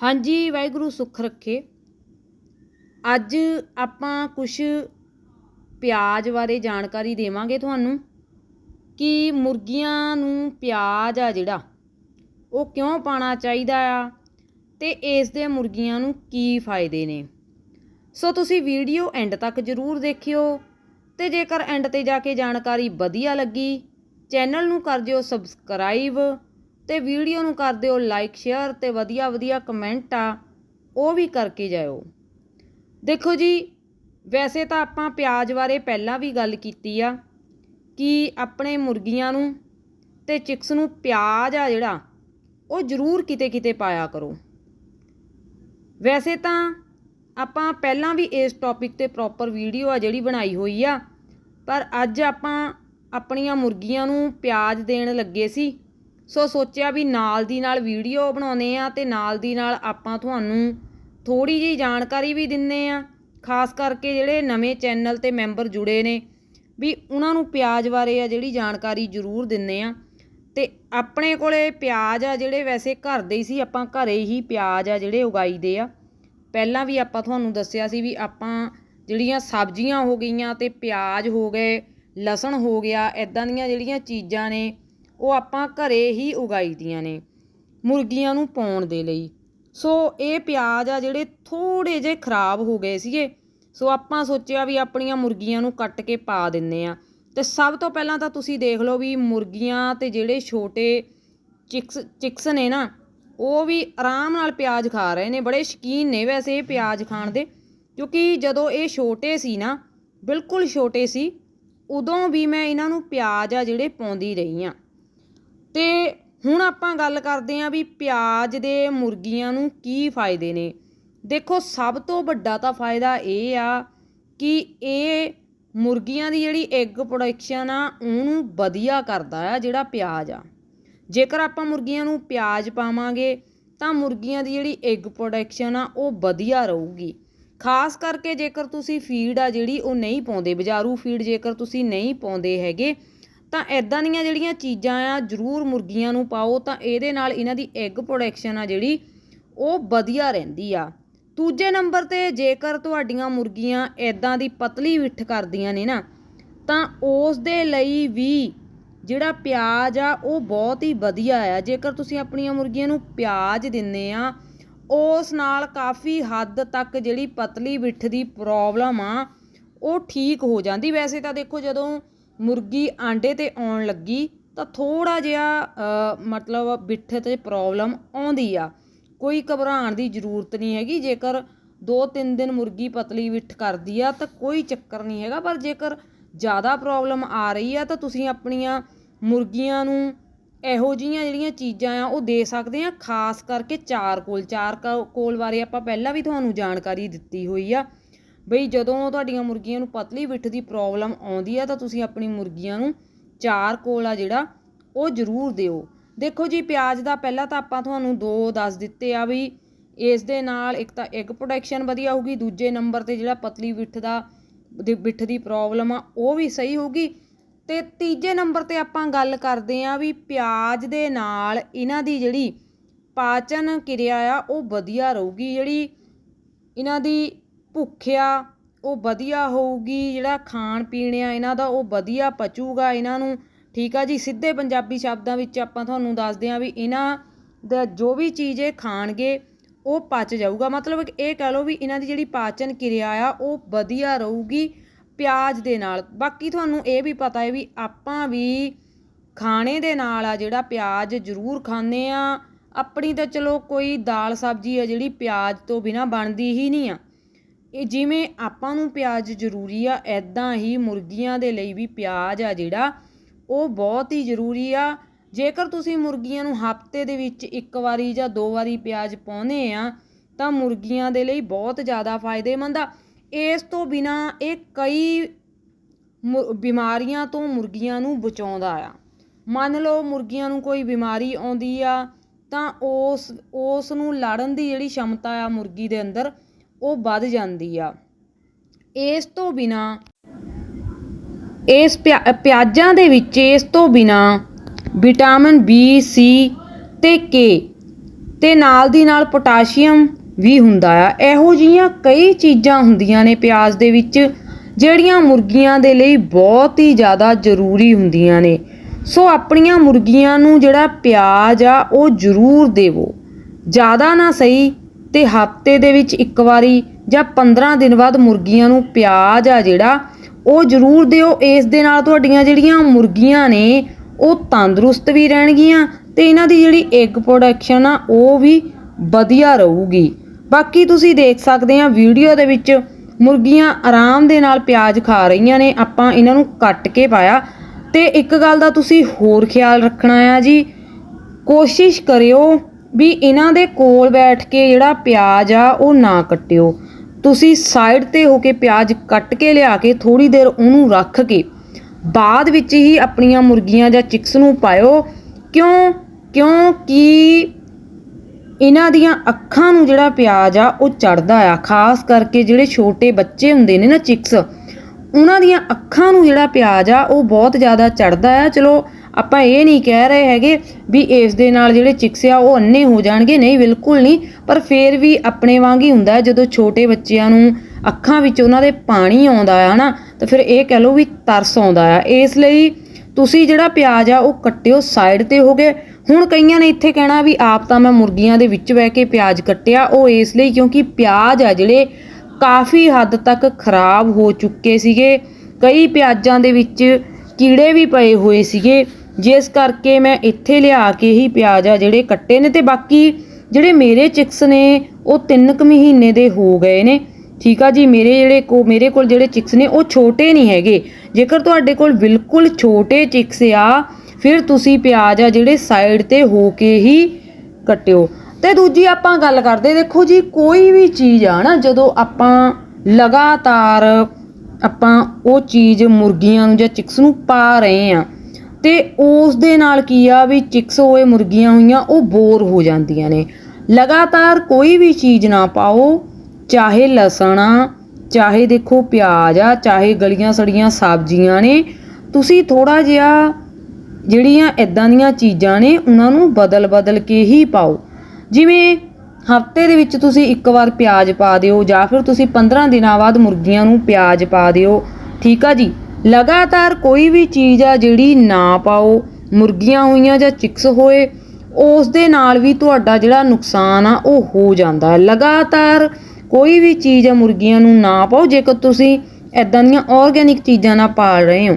ਹਾਂਜੀ, ਵਾਹਿਗੁਰੂ ਸੁੱਖ ਰੱਖੇ। ਅੱਜ ਆਪਾਂ ਕੁਝ ਪਿਆਜ਼ ਬਾਰੇ ਜਾਣਕਾਰੀ ਦੇਵਾਂਗੇ ਤੁਹਾਨੂੰ ਕਿ ਮੁਰਗੀਆਂ ਨੂੰ ਪਿਆਜ਼ ਆ ਜਿਹੜਾ, ਉਹ ਕਿਉਂ ਪਾਣਾ ਚਾਹੀਦਾ ਆ ਤੇ ਇਸ ਦੇ ਮੁਰਗੀਆਂ ਨੂੰ ਕੀ ਫਾਇਦੇ ਨੇ। ਸੋ ਤੁਸੀਂ ਵੀਡੀਓ ਐਂਡ ਤੱਕ ਜ਼ਰੂਰ ਦੇਖਿਓ ਤੇ ਜੇਕਰ ਐਂਡ ਤੇ ਜਾ ਕੇ ਜਾਣਕਾਰੀ ਵਧੀਆ ਲੱਗੀ, ਚੈਨਲ ਨੂੰ ਕਰ ਦਿਓ ਸਬਸਕ੍ਰਾਈਬ ਤੇ ਵੀਡੀਓ ਨੂੰ ਕਰ ਦਿਓ ਲਾਈਕ ਸ਼ੇਅਰ ਤੇ ਵਧੀਆ ਵਧੀਆ ਕਮੈਂਟ ਆ, ਉਹ ਵੀ ਕਰਕੇ ਜਾਇਓ। ਦੇਖੋ ਜੀ, ਵੈਸੇ ਤਾਂ ਆਪਾਂ ਪਿਆਜ਼ ਬਾਰੇ ਪਹਿਲਾਂ ਵੀ ਗੱਲ ਕੀਤੀ ਆ ਕਿ ਆਪਣੇ ਮੁਰਗੀਆਂ ਨੂੰ ਤੇ ਚਿਕਸ ਨੂੰ ਪਿਆਜ਼ ਆ ਜਿਹੜਾ, ਉਹ ਜ਼ਰੂਰ ਕਿਤੇ ਕਿਤੇ ਪਾਇਆ ਕਰੋ। ਵੈਸੇ ਤਾਂ ਆਪਾਂ ਪਹਿਲਾਂ ਵੀ ਇਸ ਟੌਪਿਕ ਤੇ ਪ੍ਰੋਪਰ ਵੀਡੀਓ ਆ ਜਿਹੜੀ ਬਣਾਈ ਹੋਈ ਆ, ਪਰ ਅੱਜ ਆਪਾਂ ਆਪਣੀਆਂ ਮੁਰਗੀਆਂ ਨੂੰ ਪਿਆਜ਼ ਦੇਣ ਲੱਗੇ ਸੀ। ਸੋ ਸੋਚਿਆ ਵੀ ਨਾਲ ਦੀ ਨਾਲ ਵੀਡੀਓ ਬਣਾਉਨੇ ਆ ਤੇ ਨਾਲ ਦੀ ਨਾਲ ਆਪਾਂ ਤੁਹਾਨੂੰ ਥੋੜੀ ਜਿਹੀ ਜਾਣਕਾਰੀ ਵੀ ਦਿੰਨੇ ਆ ਖਾਸ ਕਰਕੇ ਜਿਹੜੇ ਨਵੇਂ ਚੈਨਲ ਤੇ ਮੈਂਬਰ ਜੁੜੇ ਨੇ, ਵੀ ਉਹਨਾਂ ਨੂੰ ਪਿਆਜ਼ ਬਾਰੇ ਆ ਜਿਹੜੀ ਜਾਣਕਾਰੀ ਜ਼ਰੂਰ ਦਿੰਨੇ ਆ ਤੇ ਆਪਣੇ ਕੋਲੇ ਪਿਆਜ਼ ਆ ਜਿਹੜੇ ਵੈਸੇ ਘਰ ਦੇ ਹੀ ਸੀ, ਆਪਾਂ ਘਰੇ ਹੀ ਪਿਆਜ਼ ਆ ਜਿਹੜੇ ਉਗਾਈਦੇ ਆ। ਪਹਿਲਾਂ ਵੀ ਆਪਾਂ ਤੁਹਾਨੂੰ ਦੱਸਿਆ ਸੀ ਵੀ ਆਪਾਂ ਜਿਹੜੀਆਂ ਸਬਜ਼ੀਆਂ ਹੋ ਗਈਆਂ ਤੇ ਪਿਆਜ਼ ਹੋ ਗਏ, ਲਸਣ ਹੋ ਗਿਆ ਐਦਾਂ ਦੀਆਂ ਜਿਹੜੀਆਂ ਚੀਜ਼ਾਂ ਨੇ ਉਹ ਆਪਾਂ ਘਰੇ ਹੀ ਉਗਾਈ ਦੀਆਂ ਨੇ ਮੁਰਗੀਆਂ ਨੂੰ ਪਾਉਣ ਦੇ ਲਈ। ਸੋ ਇਹ ਪਿਆਜ਼ ਆ ਜਿਹੜੇ ਥੋੜੇ ਜਿਹੇ ਖਰਾਬ ਹੋ ਗਏ ਸੀਗੇ। ਸੋ ਆਪਾਂ ਸੋਚਿਆ ਵੀ ਆਪਣੀਆਂ ਮੁਰਗੀਆਂ ਨੂੰ ਕੱਟ ਕੇ ਪਾ ਦਿੰਨੇ ਆ ਤੇ ਸਭ ਤੋਂ ਪਹਿਲਾਂ ਤਾਂ ਤੁਸੀਂ ਦੇਖ ਲਓ ਵੀ ਮੁਰਗੀਆਂ ਤੇ ਜਿਹੜੇ ਛੋਟੇ ਚਿਕਸ ਚਿਕਸ ਨੇ ਨਾ, ਉਹ ਵੀ ਆਰਾਮ ਨਾਲ ਪਿਆਜ਼ ਖਾ ਰਹੇ ਨੇ। ਬੜੇ ਸ਼ੌਕੀਨ ਨੇ ਵੈਸੇ ਇਹ ਪਿਆਜ਼ ਖਾਣ ਦੇ। ਕਿਉਂਕਿ ਜਦੋਂ ਇਹ ਛੋਟੇ ਸੀ ਨਾ, ਬਿਲਕੁਲ ਛੋਟੇ ਸੀ, ਉਦੋਂ ਵੀ ਮੈਂ ਇਹਨਾਂ ਨੂੰ ਪਿਆਜ਼ ਆ ਜਿਹੜੇ ਪਾਉਂਦੀ ਰਹੀ ਆ ਤੇ ਹੁਣ ਆਪਾਂ ਗੱਲ ਕਰਦੇ ਹਾਂ ਵੀ ਪਿਆਜ਼ ਦੇ ਮੁਰਗੀਆਂ ਨੂੰ ਕੀ ਫਾਇਦੇ ਨੇ। ਦੇਖੋ, ਸਭ ਤੋਂ ਵੱਡਾ ਤਾਂ ਫਾਇਦਾ ਇਹ ਆ ਕਿ ਇਹ ਮੁਰਗੀਆਂ ਦੀ ਜਿਹੜੀ ਐਗ ਪ੍ਰੋਡਕਸ਼ਨ ਆ, ਉਹਨੂੰ ਵਧੀਆ ਕਰਦਾ ਆ ਜਿਹੜਾ ਪਿਆਜ਼ ਆ। ਜੇਕਰ ਆਪਾਂ ਮੁਰਗੀਆਂ ਨੂੰ ਪਿਆਜ਼ ਪਾਵਾਂਗੇ, ਤਾਂ ਮੁਰਗੀਆਂ ਦੀ ਜਿਹੜੀ ਐਗ ਪ੍ਰੋਡਕਸ਼ਨ ਆ, ਉਹ ਵਧੀਆ ਰਹੂਗੀ। ਖਾਸ ਕਰਕੇ ਜੇਕਰ ਤੁਸੀਂ ਫੀਡ ਆ ਜਿਹੜੀ, ਉਹ ਨਹੀਂ ਪਾਉਂਦੇ। ਬਾਜ਼ਾਰੂ ਫੀਡ ਜੇਕਰ ਤੁਸੀਂ ਨਹੀਂ ਪਾਉਂਦੇ ਹੈਗੇ ਤਾਂ ਇੱਦਾਂ ਦੀਆਂ ਜਿਹੜੀਆਂ ਚੀਜ਼ਾਂ ਆ, ਜ਼ਰੂਰ ਮੁਰਗੀਆਂ ਨੂੰ ਪਾਓ, ਤਾਂ ਇਹਦੇ ਨਾਲ ਇਹਨਾਂ ਦੀ ਐਗ ਪ੍ਰੋਡਕਸ਼ਨ ਆ ਜਿਹੜੀ, ਉਹ ਵਧੀਆ ਰਹਿੰਦੀ ਆ। ਦੂਜੇ ਨੰਬਰ ਤੇ ਜੇਕਰ ਤੁਹਾਡੀਆਂ ਮੁਰਗੀਆਂ ਐਦਾਂ ਦੀ ਪਤਲੀ ਵਿੱਠ ਕਰਦੀਆਂ ਨੇ ਨਾ, ਤਾਂ ਉਸ ਦੇ ਲਈ ਵੀ ਜਿਹੜਾ ਪਿਆਜ਼ ਆ, ਉਹ ਬਹੁਤ ਹੀ ਵਧੀਆ ਆ। ਜੇਕਰ ਤੁਸੀਂ ਆਪਣੀਆਂ ਮੁਰਗੀਆਂ ਨੂੰ ਪਿਆਜ਼ ਦਿੰਦੇ ਆ, ਉਸ ਨਾਲ ਕਾਫੀ ਹੱਦ ਤੱਕ ਜਿਹੜੀ ਪਤਲੀ ਵਿੱਠ ਦੀ ਪ੍ਰੋਬਲਮ ਆ, ਉਹ ਠੀਕ ਹੋ ਜਾਂਦੀ। ਵੈਸੇ ਤਾਂ ਦੇਖੋ ਜਦੋਂ ਮੁਰਗੀ ਆਂਡੇ ਤੇ ਆਉਣ ਲੱਗੀ ਤਾਂ ਥੋੜ੍ਹਾ ਜਿਹਾ ਮਤਲਬ ਵਿੱਠ ਤੇ ਪ੍ਰੋਬਲਮ ਆਉਂਦੀ ਆ। ਕੋਈ ਘਬਰਾਉਣ ਦੀ ਜ਼ਰੂਰਤ ਨਹੀਂ ਹੈਗੀ। ਜੇਕਰ 2-3 ਦਿਨ ਮੁਰਗੀ ਪਤਲੀ ਵਿੱਠ ਕਰਦੀ ਆ ਤਾਂ ਕੋਈ ਚੱਕਰ ਨਹੀਂ ਹੈਗਾ। ਪਰ ਜੇਕਰ ਜ਼ਿਆਦਾ ਪ੍ਰੋਬਲਮ ਆ ਰਹੀ ਆ ਤਾਂ ਤੁਸੀਂ ਆਪਣੀਆਂ ਮੁਰਗੀਆਂ ਨੂੰ ਇਹੋ ਜਿਹੀਆਂ ਜਿਹੜੀਆਂ ਚੀਜ਼ਾਂ ਆ ਉਹ ਦੇ ਸਕਦੇ ਆ। ਖਾਸ ਕਰਕੇ ਚਾਰਕੋਲ ਚਾਰਕੋਲ ਬਾਰੇ ਆਪਾਂ ਪਹਿਲਾਂ ਵੀ ਤੁਹਾਨੂੰ ਜਾਣਕਾਰੀ ਦਿੱਤੀ ਹੋਈ ਆ। ਬਈ ਜਦੋਂ ਤੁਹਾਡੀਆਂ ਮੁਰਗੀਆਂ ਨੂੰ ਪਤਲੀ ਵਿੱਠ ਦੀ ਪ੍ਰੋਬਲਮ ਆਉਂਦੀ ਆ ਤਾਂ ਤੁਸੀਂ ਆਪਣੀ ਮੁਰਗੀਆਂ ਨੂੰ ਚਾਰ ਕੋਲ ਆ ਜਿਹੜਾ, ਉਹ ਜ਼ਰੂਰ ਦਿਓ। ਦੇਖੋ ਜੀ, ਪਿਆਜ਼ ਦਾ ਪਹਿਲਾਂ ਤਾਂ ਆਪਾਂ ਤੁਹਾਨੂੰ ਦੋ ਦੱਸ ਦਿੱਤੇ ਆ ਵੀ ਇਸ ਦੇ ਨਾਲ ਇੱਕ ਤਾਂ ਐਗ ਪ੍ਰੋਡਕਸ਼ਨ ਵਧੀਆ ਹੋਊਗੀ, ਦੂਜੇ ਨੰਬਰ ਤੇ ਜਿਹੜਾ ਪਤਲੀ ਵਿੱਠ ਦਾ ਦੀ ਵਿੱਠ ਦੀ ਪ੍ਰੋਬਲਮ ਆ, ਉਹ ਵੀ ਸਹੀ ਹੋਊਗੀ। ਤੇ ਤੀਜੇ ਨੰਬਰ ਤੇ ਆਪਾਂ ਗੱਲ ਕਰਦੇ ਆ ਵੀ ਪਿਆਜ਼ ਦੇ ਨਾਲ ਇਹਨਾਂ ਦੀ ਜਿਹੜੀ ਪਾਚਨ ਕਿਰਿਆ ਆ, ਉਹ ਵਧੀਆ ਰਹੂਗੀ। ਜਿਹੜੀ ਇਹਨਾਂ ਦੀ ਭੁੱਖ ਉਹ ਵਧੀਆ ਹੋਊਗੀ, ਜਿਹੜਾ ਖਾਣ ਪੀਣ ਆ ਇਹਨਾਂ ਦਾ, ਉਹ ਵਧੀਆ ਪਚੂਗਾ ਇਹਨਾਂ ਨੂੰ। ਠੀਕ ਆ ਜੀ, ਸਿੱਧੇ ਪੰਜਾਬੀ ਸ਼ਬਦਾਂ ਵਿੱਚ ਆਪਾਂ ਤੁਹਾਨੂੰ ਦੱਸਦੇ ਹਾਂ ਵੀ ਇਹਨਾਂ ਦਾ ਜੋ ਵੀ ਚੀਜ਼ ਇਹ ਖਾਣਗੇ, ਉਹ ਪਚ ਜਾਊਗਾ। ਮਤਲਬ ਇਹ ਕਹਿ ਲਓ ਵੀ ਇਹਨਾਂ ਦੀ ਜਿਹੜੀ ਪਾਚਨ ਕਿਰਿਆ ਆ, ਉਹ ਵਧੀਆ ਰਹੂਗੀ ਪਿਆਜ਼ ਦੇ ਨਾਲ। ਬਾਕੀ ਤੁਹਾਨੂੰ ਇਹ ਵੀ ਪਤਾ ਹੈ ਵੀ ਆਪਾਂ ਵੀ ਖਾਣੇ ਦੇ ਨਾਲ ਆ ਜਿਹੜਾ ਪਿਆਜ਼ ਜ਼ਰੂਰ ਖਾਂਦੇ ਆ ਆਪਣੀ ਤਾਂ ਚਲੋ ਕੋਈ ਦਾਲ ਸਬਜ਼ੀ ਆ ਜਿਹੜੀ ਪਿਆਜ਼ ਤੋਂ ਬਿਨਾ ਬਣਦੀ ਹੀ ਨਹੀਂ ਆ। ਇਹ ਜਿਵੇਂ ਆਪਾਂ ਨੂੰ ਪਿਆਜ਼ ਜ਼ਰੂਰੀ ਆ ਇੱਦਾਂ ਹੀ ਮੁਰਗੀਆਂ ਦੇ ਲਈ ਵੀ ਪਿਆਜ਼ ਆ ਜਿਹੜਾ, ਉਹ ਬਹੁਤ ਹੀ ਜ਼ਰੂਰੀ ਆ। ਜੇਕਰ ਤੁਸੀਂ ਮੁਰਗੀਆਂ ਨੂੰ ਹਫ਼ਤੇ ਦੇ ਵਿੱਚ ਇੱਕ ਵਾਰੀ ਜਾਂ ਦੋ ਵਾਰੀ ਪਿਆਜ਼ ਪਾਉਂਦੇ ਆ, ਤਾਂ ਮੁਰਗੀਆਂ ਦੇ ਲਈ ਬਹੁਤ ਜ਼ਿਆਦਾ ਫਾਇਦੇਮੰਦ ਆ। ਇਸ ਤੋਂ ਬਿਨਾ ਇਹ ਕਈ ਮੁ- ਬਿਮਾਰੀਆਂ ਤੋਂ ਮੁਰਗੀਆਂ ਨੂੰ ਬਚਾਉਂਦਾ ਆ। ਮੰਨ ਲਓ ਮੁਰਗੀਆਂ ਨੂੰ ਕੋਈ ਬਿਮਾਰੀ ਆਉਂਦੀ ਆ, ਤਾਂ ਉਸ ਉਸ ਨੂੰ ਲੜਨ ਦੀ ਜਿਹੜੀ ਸ਼ਮਤਾ ਆ ਮੁਰਗੀ ਦੇ ਅੰਦਰ ਉਹ ਵੱਧ ਜਾਂਦੀ ਆ। ਇਸ ਤੋਂ ਬਿਨਾ, ਇਸ ਪਿਆ- ਪਿਆਜ਼ਾਂ ਦੇ ਵਿੱਚ ਇਸ ਤੋਂ ਬਿਨਾ ਵਿਟਾਮਿਨ ਬੀ ਸੀ ਤੇ ਕੇ ਤੇ ਨਾਲ ਦੀ ਨਾਲ ਪੋਟਾਸ਼ੀਅਮ ਵੀ ਹੁੰਦਾ ਆ। ਇਹੋ ਜਿਹੀਆਂ ਕਈ ਚੀਜ਼ਾਂ ਹੁੰਦੀਆਂ ਨੇ ਪਿਆਜ਼ ਦੇ ਵਿੱਚ, ਜਿਹੜੀਆਂ ਮੁਰਗੀਆਂ ਦੇ ਲਈ ਬਹੁਤ ਹੀ ਜ਼ਿਆਦਾ ਜ਼ਰੂਰੀ ਹੁੰਦੀਆਂ ਨੇ। ਸੋ ਆਪਣੀਆਂ ਮੁਰਗੀਆਂ ਨੂੰ ਜਿਹੜਾ ਪਿਆਜ਼ ਆ, ਉਹ ਜ਼ਰੂਰ ਦੇਵੋ। ਜ਼ਿਆਦਾ ਨਾ ਸਹੀ ਤੇ ਹਫ਼ਤੇ ਦੇ ਵਿੱਚ ਇੱਕ ਵਾਰੀ ਜਾਂ 15 ਦਿਨ ਬਾਅਦ ਮੁਰਗੀਆਂ ਨੂੰ ਪਿਆਜ਼ ਆ ਜਿਹੜਾ, ਉਹ ਜ਼ਰੂਰ ਦਿਓ। ਇਸ ਦੇ ਨਾਲ ਤੁਹਾਡੀਆਂ ਜਿਹੜੀਆਂ ਮੁਰਗੀਆਂ ਨੇ, ਉਹ ਤੰਦਰੁਸਤ ਵੀ ਰਹਿਣਗੀਆਂ ਤੇ ਇਹਨਾਂ ਦੀ ਜਿਹੜੀ ਐਗ ਪ੍ਰੋਡਕਸ਼ਨ ਆ, ਉਹ ਵੀ ਵਧੀਆ ਰਹੂਗੀ। ਬਾਕੀ ਤੁਸੀਂ ਦੇਖ ਸਕਦੇ ਆ, ਵੀਡੀਓ ਦੇ ਵਿੱਚ ਮੁਰਗੀਆਂ ਆਰਾਮ ਦੇ ਨਾਲ ਪਿਆਜ਼ ਖਾ ਰਹੀਆਂ ਨੇ, ਆਪਾਂ ਇਹਨਾਂ ਨੂੰ ਕੱਟ ਕੇ ਪਾਇਆ। ਤੇ ਇੱਕ ਗੱਲ ਦਾ ਤੁਸੀਂ ਹੋਰ ਖਿਆਲ ਰੱਖਣਾ ਆ ਜੀ, ਕੋਸ਼ਿਸ਼ ਕਰਿਓ ਵੀ ਇਹਨਾਂ ਦੇ ਕੋਲ ਬੈਠ ਕੇ ਜਿਹੜਾ ਪਿਆਜ਼ ਆ, ਉਹ ਨਾ ਕੱਟਿਓ। ਤੁਸੀਂ ਸਾਈਡ ਤੇ ਹੋ ਕੇ ਪਿਆਜ਼ ਕੱਟ ਕੇ ਲਿਆ ਕੇ ਥੋੜੀ ਦੇਰ ਉਹਨੂੰ ਰੱਖ ਕੇ ਬਾਅਦ ਵਿੱਚ ਹੀ ਆਪਣੀਆਂ ਮੁਰਗੀਆਂ ਜਾਂ ਚਿਕਸ ਨੂੰ ਪਾਇਓ। ਕਿਉਂ? ਕਿਉਂਕਿ ਇਹਨਾਂ ਦੀਆਂ ਅੱਖਾਂ ਨੂੰ ਜਿਹੜਾ ਪਿਆਜ਼ ਆ, ਉਹ ਚੜਦਾ ਆ। ਖਾਸ ਕਰਕੇ ਜਿਹੜੇ ਛੋਟੇ ਬੱਚੇ ਹੁੰਦੇ ਨੇ ਨਾ ਚਿਕਸ ਉਹਨਾਂ ਦੀਆਂ ਅੱਖਾਂ ਨੂੰ ਜਿਹੜਾ ਪਿਆਜ਼ ਆ, ਉਹ ਬਹੁਤ ਜ਼ਿਆਦਾ ਚੜਦਾ ਆ। ਚਲੋ ਆਪਾਂ ਇਹ ਨਹੀਂ ਕਹਿ ਰਹੇ ਹੈਗੇ ਵੀ ਇਸ ਦੇ ਨਾਲ ਜਿਹੜੇ ਚਿਕਸ ਆ, ਉਹ ਅੰਨੇ ਹੋ ਜਾਣਗੇ। ਨਹੀਂ, ਬਿਲਕੁਲ ਨਹੀਂ। ਪਰ ਫੇਰ ਵੀ ਆਪਣੇ ਵਾਂਗ ਹੀ ਹੁੰਦਾ ਜਦੋਂ ਛੋਟੇ ਬੱਚਿਆਂ ਨੂੰ ਅੱਖਾਂ ਵਿੱਚ ਉਹਨਾਂ ਦੇ ਪਾਣੀ ਆਉਂਦਾ ਆ ਨਾ ਤਾਂ ਫਿਰ ਇਹ ਕਹਿ ਲਓ ਵੀ ਤਰਸ ਆਉਂਦਾ ਆ। ਇਸ ਲਈ ਤੁਸੀਂ ਜਿਹੜਾ ਪਿਆਜ਼ ਆ, ਉਹ ਕੱਟਿਓ ਸਾਈਡ ਤੇ ਹੋ ਗਏ। ਹੁਣ ਕਈਆਂ ਨੇ ਇੱਥੇ ਕਹਿਣਾ ਵੀ ਆਪ ਤਾਂ ਮੈਂ ਮੁਰਗੀਆਂ ਦੇ ਵਿੱਚ ਬਹਿ ਕੇ ਪਿਆਜ਼ ਕੱਟਿਆ, ਉਹ ਇਸ ਲਈ ਕਿਉਂਕਿ ਪਿਆਜ਼ ਆ ਜਿਹੜੇ ਕਾਫੀ ਹੱਦ ਤੱਕ ਖਰਾਬ ਹੋ ਚੁੱਕੇ ਸੀਗੇ। ਕਈ ਪਿਆਜ਼ਾਂ ਦੇ ਵਿੱਚ ਕੀੜੇ ਵੀ ਪਏ ਹੋਏ ਸੀਗੇ। ਜਿਸ ਕਰਕੇ ਮੈਂ ਇੱਥੇ ਲਿਆ ਕੇ ਹੀ ਪਿਆਜ਼ ਆ ਜਿਹੜੇ ਕੱਟੇ ਨੇ ਤੇ ਬਾਕੀ ਜਿਹੜੇ ਮੇਰੇ ਚਿਕਸ ਨੇ, ਉਹ 3 ਕੁ ਮਹੀਨੇ ਦੇ ਹੋ ਗਏ ਨੇ। ਠੀਕ ਆ ਜੀ, ਮੇਰੇ ਜਿਹੜੇ ਕੋ, ਮੇਰੇ ਕੋਲ ਜਿਹੜੇ ਚਿਕਸ ਨੇ, ਉਹ ਛੋਟੇ ਨਹੀਂ ਹੈਗੇ। ਜੇਕਰ ਤੁਹਾਡੇ ਕੋਲ ਬਿਲਕੁਲ ਛੋਟੇ ਚਿਕਸ ਆ, ਫਿਰ ਤੁਸੀਂ ਪਿਆਜ਼ ਆ ਜਿਹੜੇ ਸਾਈਡ ਤੇ ਹੋ ਕੇ ਹੀ ਕੱਟਿਓ। ਤੇ ਦੂਜੀ ਆਪਾਂ ਗੱਲ ਕਰਦੇ, ਦੇਖੋ ਜੀ, ਕੋਈ ਵੀ ਚੀਜ਼ ਆ ਨਾ, ਜਦੋਂ ਆਪਾਂ ਲਗਾਤਾਰ ਆਪਾਂ ਉਹ ਚੀਜ਼ ਮੁਰਗੀਆਂ ਨੂੰ ਜਾਂ ਚਿਕਸ ਨੂੰ ਪਾ ਰਹੇ ਆ ਤੇ ਉਸ ਦੇ ਨਾਲ ਕੀ ਆ ਵੀ ਚਿਕਸ ਹੋਏ ਮੁਰਗੀਆਂ ਹੋਈਆਂ, ਉਹ ਬੋਰ ਹੋ ਜਾਂਦੀਆਂ ਨੇ। ਲਗਾਤਾਰ ਕੋਈ ਵੀ ਚੀਜ਼ ਨਾ ਪਾਓ, ਚਾਹੇ ਲਸਣ ਆ, ਚਾਹੇ ਦੇਖੋ ਪਿਆਜ਼ ਆ, ਚਾਹੇ ਗਲੀਆਂ ਸੜੀਆਂ ਸਬਜ਼ੀਆਂ ਨੇ, ਤੁਸੀਂ ਥੋੜਾ ਜਿਹਾ ਜਿਹੜੀਆਂ ਇਦਾਂ ਦੀਆਂ ਚੀਜ਼ਾਂ ਨੇ, ਉਹਨਾਂ ਨੂੰ ਬਦਲ ਬਦਲ ਕੇ ਹੀ ਪਾਓ। ਜਿਵੇਂ ਹਫ਼ਤੇ ਦੇ ਵਿੱਚ ਤੁਸੀਂ ਇੱਕ ਵਾਰ ਪਿਆਜ਼ ਪਾ ਦਿਓ, ਜਾਂ ਫਿਰ ਤੁਸੀਂ 15 ਦਿਨਾਂ ਬਾਅਦ ਮੁਰਗੀਆਂ ਨੂੰ ਪਿਆਜ਼ ਪਾ ਦਿਓ। ਠੀਕ ਆ ਜੀ? ਲਗਾਤਾਰ ਕੋਈ ਵੀ ਚੀਜ਼ ਆ ਜਿਹੜੀ ਨਾ ਪਾਓ, ਮੁਰਗੀਆਂ ਹੋਈਆਂ ਜਾਂ ਚਿਕਸ ਹੋਏ, ਉਸ ਦੇ ਨਾਲ ਵੀ ਤੁਹਾਡਾ ਜਿਹੜਾ ਨੁਕਸਾਨ ਆ ਉਹ ਹੋ ਜਾਂਦਾ ਹੈ। ਲਗਾਤਾਰ ਕੋਈ ਵੀ ਚੀਜ਼ ਆ ਮੁਰਗੀਆਂ ਨੂੰ ਨਾ ਪਾਓ, ਜੇਕਰ ਤੁਸੀਂ ਐਦਾਂ ਦੀਆਂ ਆਰਗੈਨਿਕ ਚੀਜ਼ਾਂ ਨਾ ਪਾਲ ਰਹੇ ਹੋ।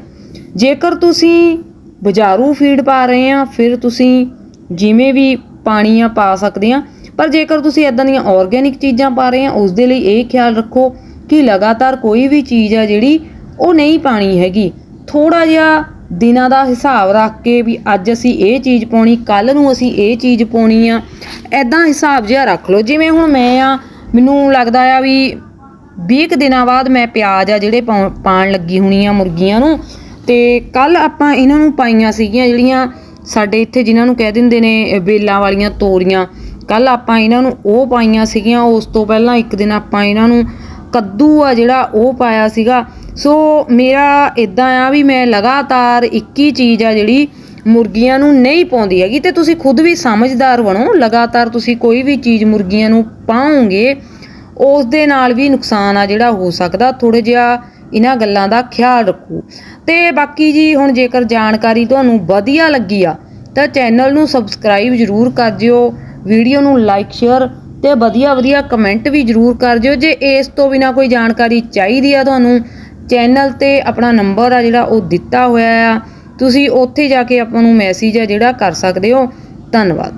ਜੇਕਰ ਤੁਸੀਂ ਬਾਜ਼ਾਰੂ ਫੀਡ ਪਾ ਰਹੇ ਆ, ਫਿਰ ਤੁਸੀਂ ਜਿਵੇਂ ਵੀ ਪਾਣੀ ਆ ਪਾ ਸਕਦੇ ਆ, ਪਰ ਜੇਕਰ ਤੁਸੀਂ ਐਦਾਂ ਦੀਆਂ ਆਰਗੈਨਿਕ ਚੀਜ਼ਾਂ ਪਾ ਰਹੇ ਆ, ਉਸ ਦੇ ਲਈ ਇਹ ਖਿਆਲ ਰੱਖੋ ਕਿ ਲਗਾਤਾਰ ਕੋਈ ਵੀ ਚੀਜ਼ ਆ ਜਿਹੜੀ ਉਹ ਨਹੀਂ ਪਾਣੀ ਹੈਗੀ। ਥੋੜਾ ਜਿਹਾ ਦਿਨਾਂ ਦਾ ਹਿਸਾਬ ਰੱਖ ਕੇ ਵੀ ਅੱਜ ਅਸੀਂ ਇਹ ਚੀਜ਼ ਪਾਉਣੀ ਕੱਲ ਨੂੰ ਅਸੀਂ ਇਹ ਚੀਜ਼ ਪਾਉਣੀ ਆ ਐਦਾਂ ਹਿਸਾਬ ਜਿਹਾ ਰੱਖ ਲਓ। ਜਿਵੇਂ ਹੁਣ ਮੈਂ ਆ, ਮੈਨੂੰ ਲੱਗਦਾ ਆ ਵੀ 20 ਕੁ ਦਿਨਾਂ ਬਾਅਦ ਮੈਂ ਪਿਆਜ਼ ਆ ਜਿਹੜੇ ਪਾਉ- ਪਾਣ ਲੱਗੀ ਹੋਣੀ ਆ ਮੁਰਗੀਆਂ ਨੂੰ। ਤੇ ਕੱਲ ਆਪਾਂ ਇਹਨਾਂ ਨੂੰ ਪਾਈਆਂ ਸੀਗੀਆਂ ਜਿਹੜੀਆਂ ਸਾਡੇ ਇੱਥੇ ਜਿਨ੍ਹਾਂ ਨੂੰ ਕਹਿ ਦਿੰਦੇ ਨੇ ਬੇਲਾਂ ਵਾਲੀਆਂ ਤੋਰੀਆਂ। ਕੱਲ ਆਪਾਂ ਇਹਨਾਂ ਨੂੰ ਉਹ ਪਾਈਆਂ ਸੀਗੀਆਂ, ਉਸ ਤੋਂ ਪਹਿਲਾਂ ਇੱਕ ਦਿਨ ਆਪਾਂ ਇਹਨਾਂ ਨੂੰ ਕੱਦੂ ਆ ਜਿਹੜਾ ਉਹ ਪਾਇਆ ਸੀਗਾ। ਸੋ ਮੇਰਾ ਇਦਾਂ ਆ ਵੀ ਮੈਂ ਲਗਾਤਾਰ ਇੱਕ ਹੀ ਚੀਜ਼ ਆ ਜਿਹੜੀ ਮੁਰਗੀਆਂ ਨੂੰ ਨਹੀਂ ਪਾਉਂਦੀ ਹੈਗੀ ਤੇ ਤੁਸੀਂ ਖੁਦ ਵੀ ਸਮਝਦਾਰ ਬਣੋ। ਲਗਾਤਾਰ ਤੁਸੀਂ ਕੋਈ ਵੀ ਚੀਜ਼ ਮੁਰਗੀਆਂ ਨੂੰ ਪਾਉਂਗੇ ਉਸ ਦੇ ਨਾਲ ਵੀ ਨੁਕਸਾਨ ਆ ਜਿਹੜਾ ਹੋ ਸਕਦਾ। ਥੋੜੇ ਜਿਹਾ ਇਹਨਾਂ ਗੱਲਾਂ ਦਾ ਖਿਆਲ ਰੱਖੋ। ਤੇ ਬਾਕੀ ਜੀ ਹੁਣ ਜੇਕਰ ਜਾਣਕਾਰੀ ਤੁਹਾਨੂੰ ਵਧੀਆ ਲੱਗੀ ਆ, ਤਾਂ ਚੈਨਲ ਨੂੰ ਸਬਸਕ੍ਰਾਈਬ ਜ਼ਰੂਰ ਕਰ ਦਿਓ। ਵੀਡੀਓ ਨੂੰ ਲਾਈਕ, ਸ਼ੇਅਰ ਤੇ ਵਧੀਆ ਵਧੀਆ ਕਮੈਂਟ ਵੀ ਜ਼ਰੂਰ ਕਰ ਦਿਓ। ਜੇ ਇਸ ਤੋਂ ਬਿਨਾ ਕੋਈ ਜਾਣਕਾਰੀ ਚਾਹੀਦੀ ਆ ਤੁਹਾਨੂੰ ਚੈਨਲ ਤੇ ਆਪਣਾ ਨੰਬਰ ਆ ਜਿਹੜਾ ਉਹ ਦਿੱਤਾ ਹੋਇਆ ਆ। ਤੁਸੀਂ ਉੱਥੇ ਜਾ ਕੇ ਆਪਾਂ ਨੂੰ ਮੈਸੇਜ ਆ ਜਿਹੜਾ ਕਰ ਸਕਦੇ ਹੋ। ਧੰਨਵਾਦ।